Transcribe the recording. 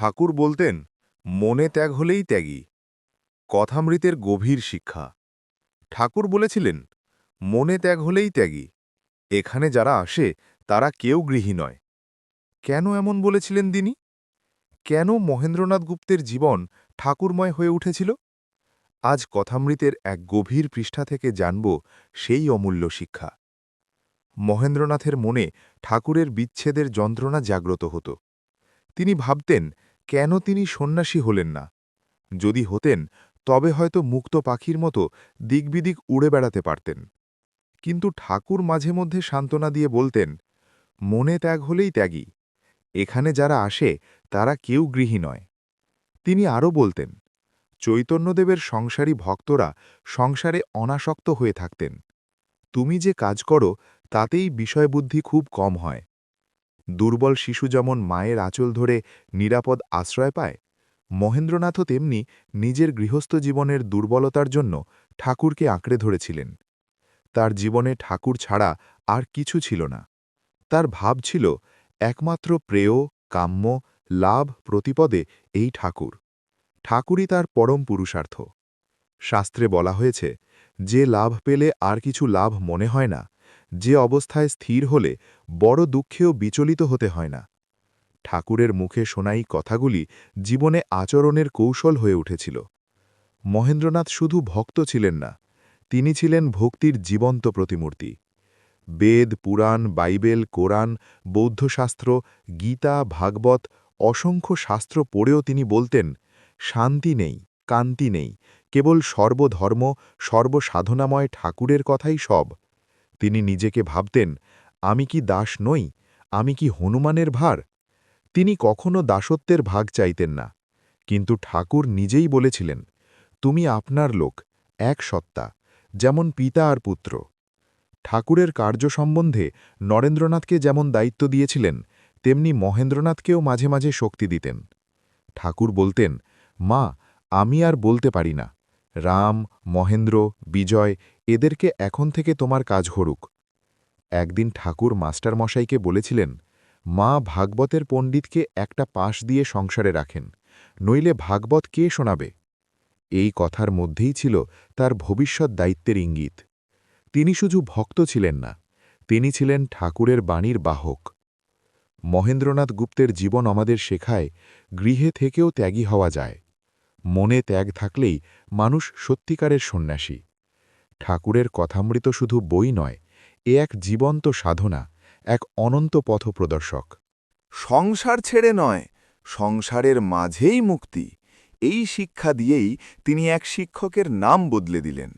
ঠাকুর বলতেন, মনে ত্যাগ হলেই ত্যাগী। কথামৃতের গভীর শিক্ষা। ঠাকুর বলেছিলেন, মনে ত্যাগ হলেই ত্যাগী। এখানে যারা আসে, তারা কেউ গৃহী নয়। কেন এমন বলেছিলেন তিনি? কেন মহেন্দ্রনাথ গুপ্তের জীবন ঠাকুরময় হয়ে উঠেছিল? আজ কথামৃতের এক গভীর পৃষ্ঠা থেকে জানব সেই অমূল্য শিক্ষা। মহেন্দ্রনাথের মনে ঠাকুরের বিচ্ছেদের যন্ত্রণা জাগ্রত হতো। তিনি ভাবতেন কেন তিনি সন্ন্যাসী হলেন না? যদি হতেন, তবে হয়তো মুক্ত পাখির মতো দিকবিদিক উড়ে বেড়াতে পারতেন। কিন্তু ঠাকুর মাঝে মধ্যে সান্ত্বনা দিয়ে বলতেন, মনে ত্যাগ হলেই ত্যাগী। এখানে যারা আসে, তারা কেউ গৃহী নয়। তিনি আরও বলতেন, চৈতন্যদেবের সংসারী ভক্তরা সংসারে অনাসক্ত হয়ে থাকতেন। তুমি যে কাজ করো, তাতেই বিষয়বুদ্ধি খুব কম হয়। দুর্বল শিশু যেমন মায়ের আঁচল ধরে নিরাপদ আশ্রয় পায়, মহেন্দ্রনাথও তেমনি নিজের গৃহস্থ জীবনের দুর্বলতার জন্য ঠাকুরকে আঁকড়ে ধরেছিলেন। তার জীবনে ঠাকুর ছাড়া আর কিছু ছিল না। তার ভাব ছিল একমাত্র প্রেয়, কাম্য, লাভ প্রতিপদে এই ঠাকুর। ঠাকুরই তার পরম পুরুষার্থ। শাস্ত্রে বলা হয়েছে, যে লাভ পেলে আর কিছু লাভ মনে হয় না যে অবস্থায় স্থির হলে বড় দুঃখেও বিচলিত হতে হয় না। ঠাকুরের মুখে শোনাই কথাগুলি জীবনে আচরণের কৌশল হয়ে উঠেছিল। মহেন্দ্রনাথ শুধু ভক্ত ছিলেন না, তিনি ছিলেন ভক্তির জীবন্ত প্রতিমূর্তি। বেদ, পুরাণ, বাইবেল, কোরআন, বৌদ্ধশাস্ত্র, গীতা, ভাগবত, অসংখ্য শাস্ত্র পড়েও তিনি বলতেন, শান্তি নেই, কান্তি নেই, কেবল সর্বধর্ম, সর্বসাধনাময় ঠাকুরের কথাই সব। তিনি নিজেকে ভাবতেন, আমি কি দাস নই? আমি কি হনুমানের ভার? তিনি কখনো দাসত্বের ভাগ চাইতেন না। কিন্তু ঠাকুর নিজেই বলেছিলেন, তুমি আপনার লোক, এক সত্তা, যেমন পিতা আর পুত্র। ঠাকুরের কার্য সম্বন্ধে নরেন্দ্রনাথকে যেমন দায়িত্ব দিয়েছিলেন, তেমনি মহেন্দ্রনাথকেও মাঝে মাঝে শক্তি দিতেন। ঠাকুর বলতেন, মা, আমি আর বলতে পারি না। রাম, মহেন্দ্র, বিজয় এদেরকে এখন থেকে তোমার কাজ হরুক। একদিন ঠাকুর মাস্টারমশাইকে বলেছিলেন, মা ভাগবতের পণ্ডিতকে একটা পাশ দিয়ে সংসারে রাখেন, নইলে ভাগবত কে শোনাবে? এই কথার মধ্যেই ছিল তার ভবিষ্যৎ দায়িত্বের ইঙ্গিত। তিনি শুধু ভক্ত ছিলেন না, তিনি ছিলেন ঠাকুরের বাণীর বাহক। মহেন্দ্রনাথ গুপ্তের জীবন আমাদের শেখায়, গৃহে থেকেও ত্যাগী হওয়া যায়। মনে ত্যাগ থাকলেই মানুষ সত্যিকারের সন্ন্যাসী। ঠাকুরের কথামৃত শুধু বই নয়, এ এক জীবন্ত সাধনা, এক অনন্ত পথ প্রদর্শক সংসার ছেড়ে নয়, সংসারের মাঝেই মুক্তি। এই শিক্ষা দিয়েই তিনি এক শিক্ষকের নাম বদলে দিলেন।